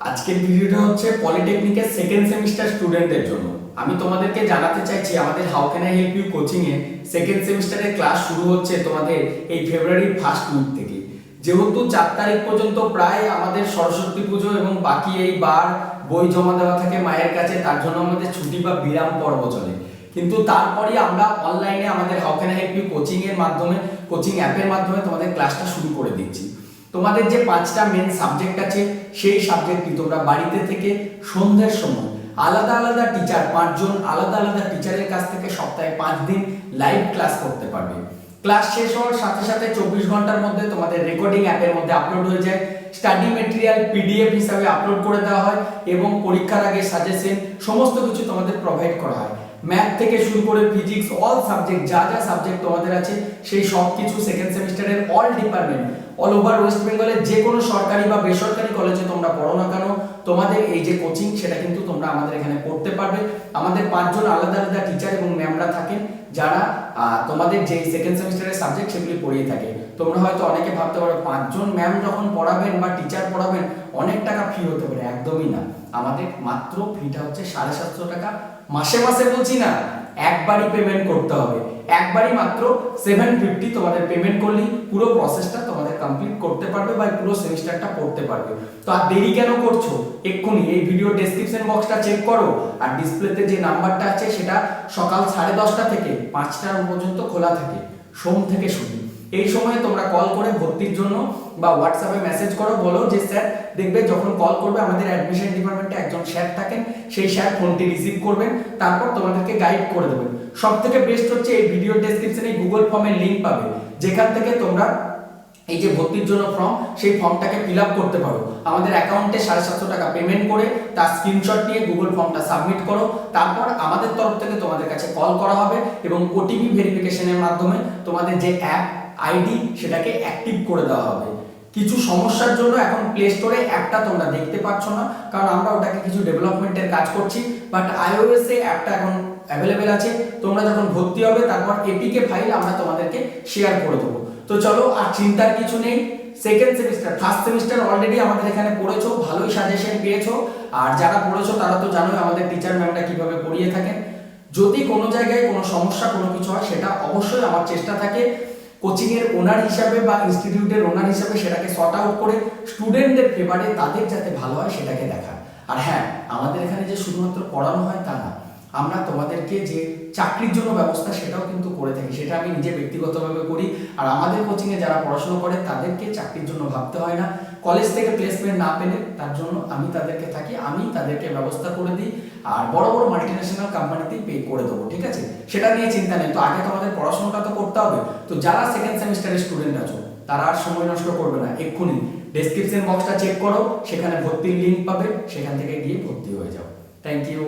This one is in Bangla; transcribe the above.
আজকের ভিডিওটা হচ্ছে পলিটেকনিকের সেকেন্ড সেমিস্টার স্টুডেন্টদের জন্য। আমি তোমাদেরকে জানাতে চাইছি, আমাদের how can I help you coaching A second সেমিস্টারের ক্লাস শুরু হচ্ছে তোমাদের এই ফেব্রুয়ারির ফার্স্ট উইক থেকে। যেহেতু চার তারিখ পর্যন্ত প্রায় আমাদের সরস্বতী পুজো এবং বাকি এই বার বই জমা দেওয়া থাকে মায়ের কাছে, তার জন্য আমাদের ছুটি বা বিরাম পর্ব চলে। কিন্তু তারপরে আমরা অনলাইনে আমাদের how can I help you coaching এর মাধ্যমে কোচিং অ্যাপের মাধ্যমে তোমাদের ক্লাসটা শুরু করে দিচ্ছি। তোমাদের যে পাঁচটা মেন সাবজেক্ট আছে, সেই সাবজেক্টটি তোমরা বাড়িতে থেকে সন্ধ্যের সময় আলাদা আলাদা টিচার পাঁচজন আলাদা আলাদা টিচারের কাছ থেকে সপ্তাহে পাঁচ দিন লাইভ ক্লাস করতে পারবে। ক্লাস শেষ হওয়ার সাথে সাথে চব্বিশ ঘণ্টার মধ্যে তোমাদের রেকর্ডিং অ্যাপের মধ্যে আপলোড হয়ে যায়। স্টাডি মেটেরিয়াল পিডিএফ হিসাবে আপলোড করে দেওয়া হয় এবং পরীক্ষার আগে সাজেশন সমস্ত কিছু তোমাদের প্রোভাইড করা হয়। ম্যাথ থেকে শুরু করে ফিজিক্স অল সাবজেক্ট যা যা সাবজেক্ট তোমাদের আছে, সেই সব কিছু সেকেন্ড সেমিস্টারের all department all over West বেঙ্গলের যে কোনো সরকারি বা বেসরকারি কলেজে তোমরা পড়ো না কেন, তোমাদের এই যে কোচিং সেটা কিন্তু তোমরা আমাদের এখানে পড়তে পারবে। আমাদের পাঁচজন আলাদা আলাদা টিচার এবং ম্যামরা থাকেন, যারা তোমাদের যে সেকেন্ড সেমিস্টারের সাবজেক্ট সেগুলি পড়িয়ে থাকে। তোমরা হয়তো অনেকে ভাবতে পারো, পাঁচজন ম্যাম যখন পড়াবেন বা টিচার পড়াবেন, অনেক টাকা ফি হতে পারে, একদমই না। আমাদের মাত্র ফিটা হচ্ছে সাড়ে সাতশো টাকা মাসে মাসে বলছি না, একবারই পেমেন্ট করতে হবে। একবারই মাত্র সেভেন ফিফটি তোমাদের পেমেন্ট করলেই পুরো প্রসেসটা তোমাদের কমপ্লিট করতে পারবে বা পুরো সেমিস্টারটা পড়তে পারবে। তো আর দেরি কেন করছ? এক্ষুনি এই ভিডিও ডেসক্রিপশন বক্সটা চেক করো আর ডিসপ্লেতে যে নাম্বারটা আছে সেটা সকাল সাড়ে দশটা থেকে পাঁচটা পর্যন্ত খোলা থাকে, সোম থেকে শুনি। এই সময়ে তোমরা কল করে ভর্তির জন্য বা হোয়াটসঅ্যাপে মেসেজ করো, বলো যে, স্যার, দেখবে যখন কল করবে, আমাদের অ্যাডমিশন ডিপার্টমেন্টে একজন স্যার থাকেন, সেই স্যার ফোনটি রিসিভ করবেন, তারপর তোমাদেরকে গাইড করে দেবেন। সব থেকে বেস্ট হচ্ছে এই ভিডিও ডেসক্রিপশনে গুগল ফর্মের লিংক পাবে, যেখান থেকে তোমরা এই যে ভর্তির জন্য ফর্ম সেই ফর্মটাকে ফিল আপ করতে পারো। আমাদের অ্যাকাউন্টে সাড়ে সাতশো টাকা পেমেন্ট করে তার স্ক্রিনশট নিয়ে গুগল ফর্মটা সাবমিট করো। তারপর আমাদের তরফ থেকে তোমাদের কাছে কল করা হবে এবং ওটিপি ভেরিফিকেশনের মাধ্যমে তোমাদের যে অ্যাপ আইডি সেটাকে অ্যাক্টিভ করে দেওয়া হবে। কিছু সমস্যার জন্য এখন প্লে স্টোরে অ্যাপটা তোমরা দেখতে পাচ্ছ না, কারণ আমরা ওটাকে কিছু ডেভেলপমেন্টের কাজ করছি বাট আইওএস এ অ্যাপটা এখন অ্যাভেলেবেল আছে। তোমরা যখন ভর্তি হবে, তারপর এপিকে ফাইল আমরা তোমাদেরকে শেয়ার করে দেবো। তো চলো, আর চিন্তার কিছু নেই। Second semester first semester already আমাদের এখানে পড়েছো, ভালোই সাজেশন পেয়েছ। আর যারা পড়েছো, তারা তো জানোই আমাদের টিচার ম্যামটা কীভাবে পড়িয়ে থাকেন। যদি কোনো জায়গায় কোনো সমস্যা, কোনো কিছু হয়, সেটা অবশ্যই আমার চেষ্টা থাকে। কোচিং এর ওনার হিসাবে বা ইনস্টিটিউটের ওনার হিসাবে সেটাকে সর্ট আউট করে স্টুডেন্টদের ফেভারে তাদের যাতে ভালো হয় সেটাকে দেখা আর হ্যাঁ আমাদের এখানে যে শুধুমাত্র পড়ানো হয় তা না, আমরা তোমাদেরকে যে চাকরির জন্য ব্যবস্থা সেটাও কিন্তু করে থাকি, সেটা আমি নিজে ব্যক্তিগতভাবে করি। আর আমাদের কোচিংয়ে যারা পড়াশোনা করে তাদেরকে চাকরির জন্য ভাবতে হয় না। কলেজ থেকে প্লেসমেন্ট না পেলে তার জন্য আমি তাদেরকে থাকি, আমি তাদেরকে ব্যবস্থা করে দিই, আর বড় বড় মাল্টিন্যাশনাল কোম্পানিতেই পে করে দেবো, ঠিক আছে? সেটা নিয়ে চিন্তা নেই। তো আগে তোমাদের পড়াশোনাটা তো করতে হবে। তো যারা সেকেন্ড সেমিস্টারের স্টুডেন্ট আছো, তারা আর সময় নষ্ট করবে না, এক্ষুনি। ডেসক্রিপশন বক্সটা চেক করো, সেখানে ভর্তির লিঙ্ক পাবে, সেখান থেকে গিয়ে ভর্তি হয়ে যাও। Thank you